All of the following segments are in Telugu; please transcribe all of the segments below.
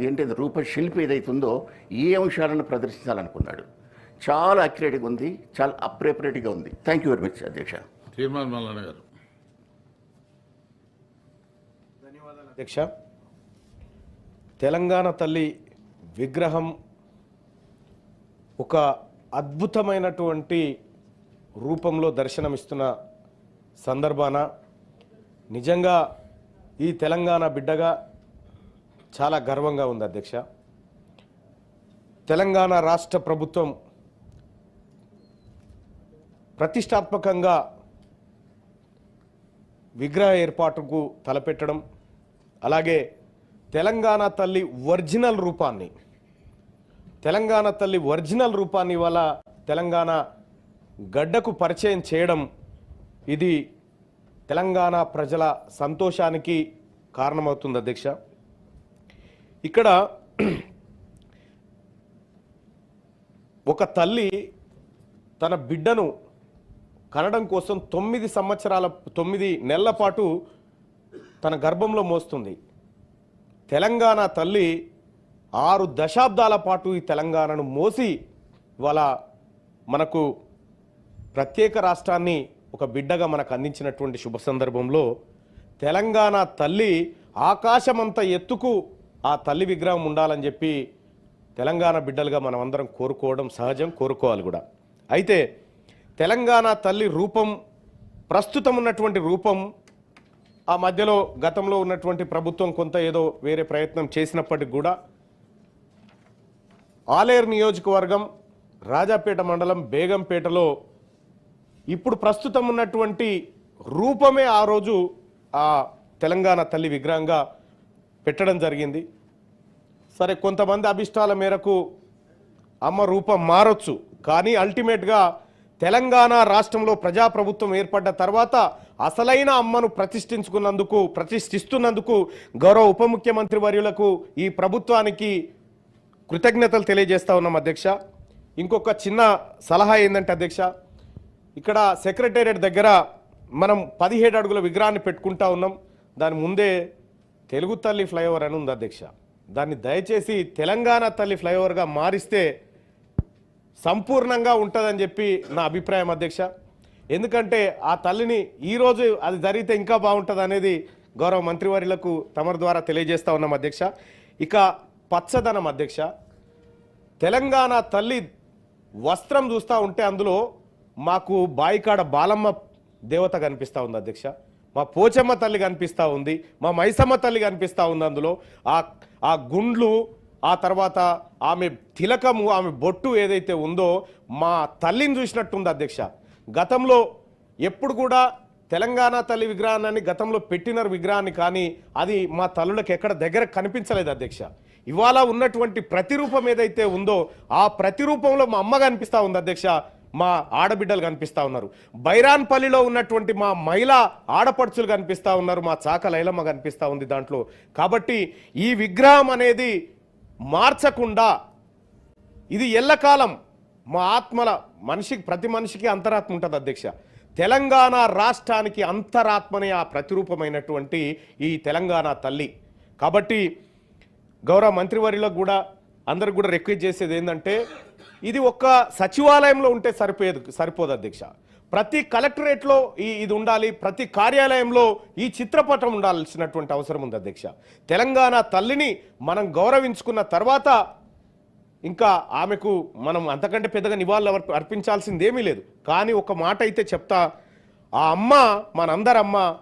ఏంటి రూపశిల్పి ఏదైతుందో ఏ అంశాలను ప్రదర్శించాలనుకున్నాడు? చాలా అక్యురేట్గా ఉంది చాలా అప్రేపరేట్గా ఉంది. థ్యాంక్ యూ వెరీ మచ్ అధ్యక్ష. మల్లన్న గారు. అధ్యక్ష. తెలంగాణ తల్లి విగ్రహం ఒక అద్భుతమైనటువంటి రూపంలో దర్శనమిస్తున్న సందర్భాన నిజంగా ఈ తెలంగాణ బిడ్డగా చాలా గర్వంగా ఉంది అధ్యక్ష. తెలంగాణ రాష్ట్ర ప్రభుత్వం ప్రతిష్టాత్మకంగా విగ్రహ ఏర్పాటుకు తలపెట్టడం అలాగే తెలంగాణ తల్లి ఒరిజినల్ రూపాన్ని తెలంగాణ తల్లి ఒరిజినల్ రూపాన్ని వల్ల తెలంగాణ గడ్డకు పరిచయం చేయడం ఇది తెలంగాణ ప్రజల సంతోషానికి కారణమవుతుంది అధ్యక్ష. ఇక్కడ ఒక తల్లి తన బిడ్డను కనడం కోసం తొమ్మిది సంవత్సరాల తొమ్మిది నెలల పాటు తన గర్భంలో మోస్తుంది. తెలంగాణ తల్లి ఆరు దశాబ్దాల పాటు ఈ తెలంగాణను మోసి ఇవాళ మనకు ప్రత్యేక రాష్ట్రాన్ని ఒక బిడ్డగా మనకు అందించినటువంటి శుభ సందర్భంలో తెలంగాణ తల్లి ఆకాశమంత ఎత్తుకు ఆ తల్లి విగ్రహం ఉండాలని చెప్పి తెలంగాణ బిడ్డలుగా మనం అందరం కోరుకోవడం సహజం కోరుకోవాలి కూడా. అయితే తెలంగాణ తల్లి రూపం ప్రస్తుతం ఉన్నటువంటి రూపం ఆ మధ్యలో గతంలో ఉన్నటువంటి ప్రభుత్వం కొంత ఏదో వేరే ప్రయత్నం చేసినప్పటికి కూడా ఆలేరు నియోజకవర్గం రాజాపేట మండలం బేగంపేటలో ఇప్పుడు ప్రస్తుతం ఉన్నటువంటి రూపమే ఆ రోజు ఆ తెలంగాణ తల్లి విగ్రహంగా పెట్టడం జరిగింది. సరే కొంతమంది అభిష్టాల మేరకు అమ్మ రూపం మారొచ్చు కానీ అల్టిమేట్గా తెలంగాణ రాష్ట్రంలో ప్రజాప్రభుత్వం ఏర్పడ్డ తర్వాత అసలైన అమ్మను ప్రతిష్ఠించుకున్నందుకు ప్రతిష్ఠిస్తున్నందుకు గౌరవ ఉప ముఖ్యమంత్రి వర్యులకు ఈ ప్రభుత్వానికి కృతజ్ఞతలు తెలియజేస్తా ఉన్నాం అధ్యక్ష. ఇంకొక చిన్న సలహా ఏంటంటే అధ్యక్ష ఇక్కడ సెక్రటేరియట్ దగ్గర మనం పదిహేడు అడుగుల విగ్రహాన్ని పెట్టుకుంటా ఉన్నాం. దాని ముందే తెలుగు తల్లి ఫ్లైఓవర్ అని ఉంది అధ్యక్ష. దాన్ని దయచేసి తెలంగాణ తల్లి ఫ్లైఓవర్గా మారిస్తే సంపూర్ణంగా ఉంటుందని చెప్పి నా అభిప్రాయం అధ్యక్ష. ఎందుకంటే ఆ తల్లిని ఈరోజు అది జరిగితే ఇంకా బాగుంటుంది అనేది గౌరవ మంత్రివర్యులకు తమరి ద్వారా తెలియజేస్తూ ఉన్నాం అధ్యక్ష. ఇక పచ్చదనం అధ్యక్ష. తెలంగాణ తల్లి వస్త్రం చూస్తూ ఉంటే అందులో మాకు బాయికాడ బాలమ్మ దేవత కనిపిస్తూ ఉంది అధ్యక్ష. మా పోచమ్మ తల్లి కనిపిస్తూ ఉంది మా మైసమ్మ తల్లి కనిపిస్తూ ఉంది అందులో. ఆ ఆ గుండ్లు ఆ తర్వాత ఆమె తిలకము ఆమె బొట్టు ఏదైతే ఉందో మా తల్లిని చూసినట్టుంది అధ్యక్ష. గతంలో ఎప్పుడు కూడా తెలంగాణ తల్లి విగ్రహాన్ని గతంలో పెట్టినారు విగ్రహాన్ని కానీ అది మా తల్లులకు ఎక్కడ దగ్గర కనిపించలేదు అధ్యక్ష. ఇవాళ ఉన్నటువంటి ప్రతిరూపం ఏదైతే ఉందో ఆ ప్రతిరూపంలో మా అమ్మ కనిపిస్తూ ఉంది అధ్యక్ష. మా ఆడబిడ్డలు కనిపిస్తూ ఉన్నారు. బైరాన్పల్లిలో ఉన్నటువంటి మా మహిళా ఆడపడుచులు కనిపిస్తూ ఉన్నారు. మా చాక లైలమ్మ కనిపిస్తూ ఉంది దాంట్లో. కాబట్టి ఈ విగ్రహం అనేది మార్చకుండా ఇది ఎల్లకాలం మా ఆత్మల మనిషికి ప్రతి మనిషికి అంతరాత్మ ఉంటుంది అధ్యక్ష. తెలంగాణ రాష్ట్రానికి అంతరాత్మనే ఆ ప్రతిరూపమైనటువంటి ఈ తెలంగాణ తల్లి. కాబట్టి గౌరవ మంత్రివర్యులకు కూడా అందరికి కూడా రిక్వెస్ట్ చేసేది ఏంటంటే ఇది ఒక్క సచివాలయంలో ఉంటే సరిపోయేది సరిపోదు అధ్యక్ష. ప్రతి కలెక్టరేట్లో ఈ ఇది ఉండాలి ప్రతి కార్యాలయంలో ఈ చిత్రపటం ఉండాల్సినటువంటి అవసరం ఉంది అధ్యక్ష. తెలంగాణ తల్లిని మనం గౌరవించుకున్న తర్వాత ఇంకా ఆమెకు మనం అంతకంటే పెద్దగా నివాళులు అర్ప- అర్పించాల్సింది ఏమీ లేదు. కానీ ఒక మాట అయితే చెప్తా ఆ అమ్మ మనందరమ్మ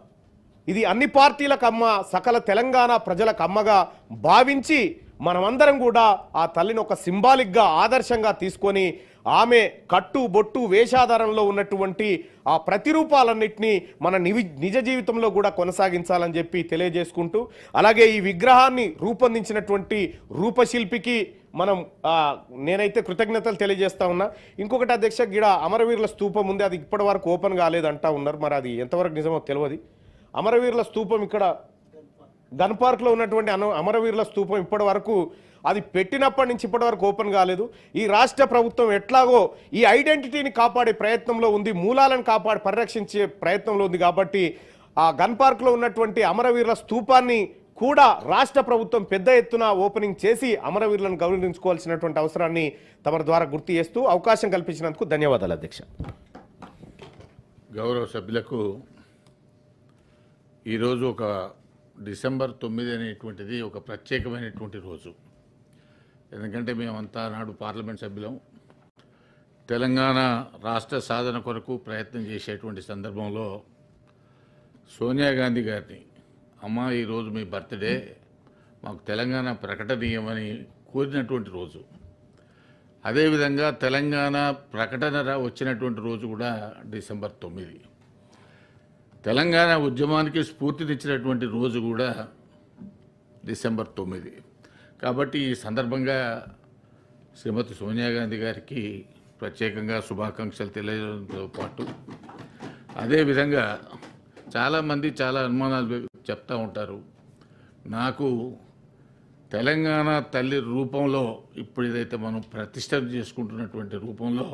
ఇది అన్ని పార్టీలకు అమ్మ సకల తెలంగాణ ప్రజలకు అమ్మగా భావించి మనమందరం కూడా ఆ తల్లిని ఒక సింబాలిక్గా ఆదర్శంగా తీసుకొని ఆమె కట్టు బొట్టు వేషాధారంలో ఉన్నటువంటి ఆ ప్రతిరూపాలన్నింటినీ మన నివి నిజ జీవితంలో కూడా కొనసాగించాలని చెప్పి తెలియజేసుకుంటూ అలాగే ఈ విగ్రహాన్ని రూపొందించినటువంటి రూపశిల్పికి మనం నేనైతే కృతజ్ఞతలు తెలియజేస్తా ఉన్నా. ఇంకొకటి అధ్యక్ష గిడ అమరవీరుల స్తూపం ఉంది అది ఇప్పటి వరకు ఓపెన్ కాలేదంటా ఉన్నారు. మరి అది ఎంతవరకు నిజమో తెలియదు అమరవీరుల స్తూపం ఇక్కడ గన్ పార్క్లో ఉన్నటువంటి అన అమరవీరుల స్తూపం ఇప్పటి వరకు అది పెట్టినప్పటి నుంచి ఇప్పటి వరకు ఓపెన్ కాలేదు. ఈ రాష్ట్ర ప్రభుత్వం ఎట్లాగో ఈ ఐడెంటిటీని కాపాడే ప్రయత్నంలో ఉంది మూలాలను కాపాడి పరిరక్షించే ప్రయత్నంలో ఉంది కాబట్టి ఆ గన్ పార్క్లో ఉన్నటువంటి అమరవీరుల స్థూపాన్ని కూడా రాష్ట్ర ప్రభుత్వం పెద్ద ఎత్తున ఓపెనింగ్ చేసి అమరవీరులను గౌరవించుకోవాల్సినటువంటి అవసరాన్ని తమ ద్వారా గుర్తు చేస్తూ అవకాశం కల్పించినందుకు ధన్యవాదాలు అధ్యక్ష. గౌరవ సభ్యులకు ఈరోజు ఒక డిసెంబర్ తొమ్మిది అనేటువంటిది ఒక ప్రత్యేకమైనటువంటి రోజు. ఎందుకంటే మేమంతా నాడు పార్లమెంట్ సభ్యులం. తెలంగాణ రాష్ట్ర సాధన కొరకు ప్రయత్నం చేసేటువంటి సందర్భంలో సోనియా గాంధీ గారిని అమ్మ ఈరోజు మీ బర్త్డే మాకు తెలంగాణ ప్రకటనీయమని కోరినటువంటి రోజు. అదేవిధంగా తెలంగాణ ప్రకటన వచ్చినటువంటి రోజు కూడా డిసెంబర్ తొమ్మిది. తెలంగాణ ఉద్యమానికి స్ఫూర్తినిచ్చినటువంటి రోజు కూడా డిసెంబర్ తొమ్మిది. కాబట్టి ఈ సందర్భంగా శ్రీమతి సోనియా గాంధీ గారికి ప్రత్యేకంగా శుభాకాంక్షలు తెలియజేయడంతో పాటు అదేవిధంగా చాలామంది చాలా అనుమానాలు చెప్తూ ఉంటారు. నాకు తెలంగాణ తల్లి రూపంలో ఇప్పుడు ఏదైతే మనం ప్రతిష్ట చేసుకుంటున్నటువంటి రూపంలో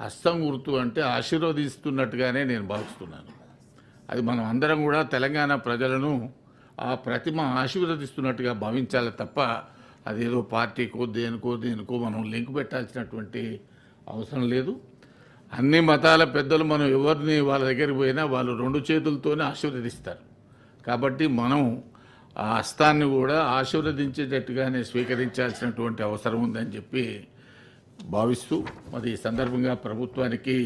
హస్తం గుర్తు అంటే ఆశీర్వదిస్తున్నట్టుగానే నేను భావిస్తున్నాను. అది మనం అందరం కూడా తెలంగాణ ప్రజలను ఆ ప్రతిమ ఆశీర్వదిస్తున్నట్టుగా భావించాలి తప్ప అదేదో పార్టీకో దేనికో దేనికో మనం లింక్ పెట్టాల్సినటువంటి అవసరం లేదు. అన్ని మతాల పెద్దలు మనం ఎవరిని వాళ్ళ దగ్గరికి పోయినా వాళ్ళు రెండు చేతులతోనే ఆశీర్వదిస్తారు. కాబట్టి మనం ఆ హస్తాన్ని కూడా ఆశీర్వదించేటట్టుగానే స్వీకరించాల్సినటువంటి అవసరం ఉందని చెప్పి భావిస్తూ మరి ఈ సందర్భంగా ప్రభుత్వానికి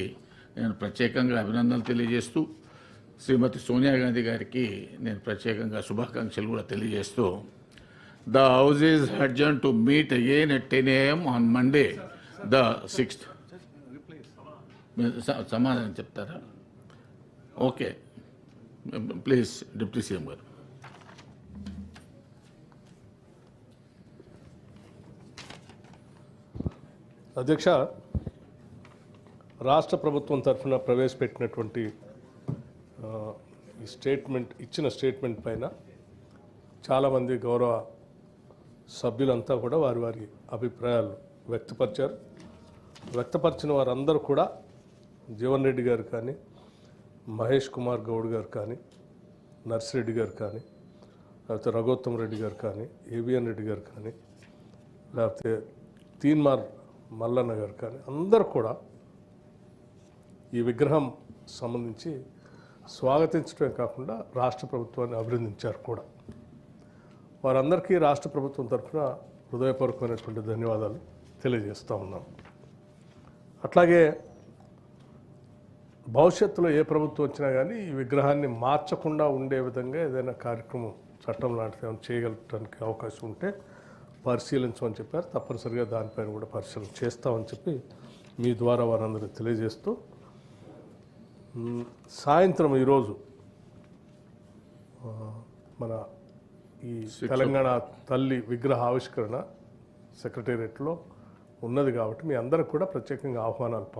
నేను ప్రత్యేకంగా అభినందనలు తెలియజేస్తూ శ్రీమతి సోనియా గాంధీ గారికి నేను ప్రత్యేకంగా శుభాకాంక్షలు కూడా తెలియజేస్తూ the house is హర్జన్ to meet again at ten AM on Monday the sixth. సమాధానం చెప్తారా? ఓకే. ప్లీజ్ డిప్యూటీ సీఎం గారు. అధ్యక్ష రాష్ట్ర ప్రభుత్వం తరఫున ప్రవేశపెట్టినటువంటి ఈ స్టేట్మెంట్ ఇచ్చిన స్టేట్మెంట్ పైన చాలామంది గౌరవ సభ్యులంతా కూడా వారి వారి అభిప్రాయాలు వ్యక్తపరిచారు. వ్యక్తపరిచిన వారందరూ కూడా జీవన్ రెడ్డి గారు కానీ మహేష్ కుమార్ గౌడ్ గారు కానీ నర్సిరెడ్డి గారు కానీ లేకపోతే రఘోత్తమ్ రెడ్డి గారు కానీ ఏవిఎన్ రెడ్డి గారు కానీ లేకపోతే తీన్మార్ మల్లన్న గారు కానీ అందరూ కూడా ఈ విగ్రహం సంబంధించి స్వాగతించడమే కాకుండా రాష్ట్ర ప్రభుత్వాన్ని అభినందించారు కూడా. వారందరికీ రాష్ట్ర ప్రభుత్వం తరఫున హృదయపూర్వకమైనటువంటి ధన్యవాదాలు తెలియజేస్తూ ఉన్నాం. అట్లాగే భవిష్యత్తులో ఏ ప్రభుత్వం వచ్చినా కానీ ఈ విగ్రహాన్ని మార్చకుండా ఉండే విధంగా ఏదైనా కార్యక్రమం చట్టం లాంటిది ఏమైనా చేయగలటానికి అవకాశం ఉంటే పరిశీలించమని చెప్పారు. తప్పనిసరిగా దానిపైన కూడా పరిశీలన చేస్తామని చెప్పి మీ ద్వారా వారందరికీ తెలియజేస్తూ సాయంత్రం ఈరోజు మన ఈ తెలంగాణ తల్లి విగ్రహ ఆవిష్కరణ సెక్రటేరియట్లో ఉన్నది కాబట్టి మీ అందరికి కూడా ప్రత్యేకంగా ఆహ్వానాలు పంప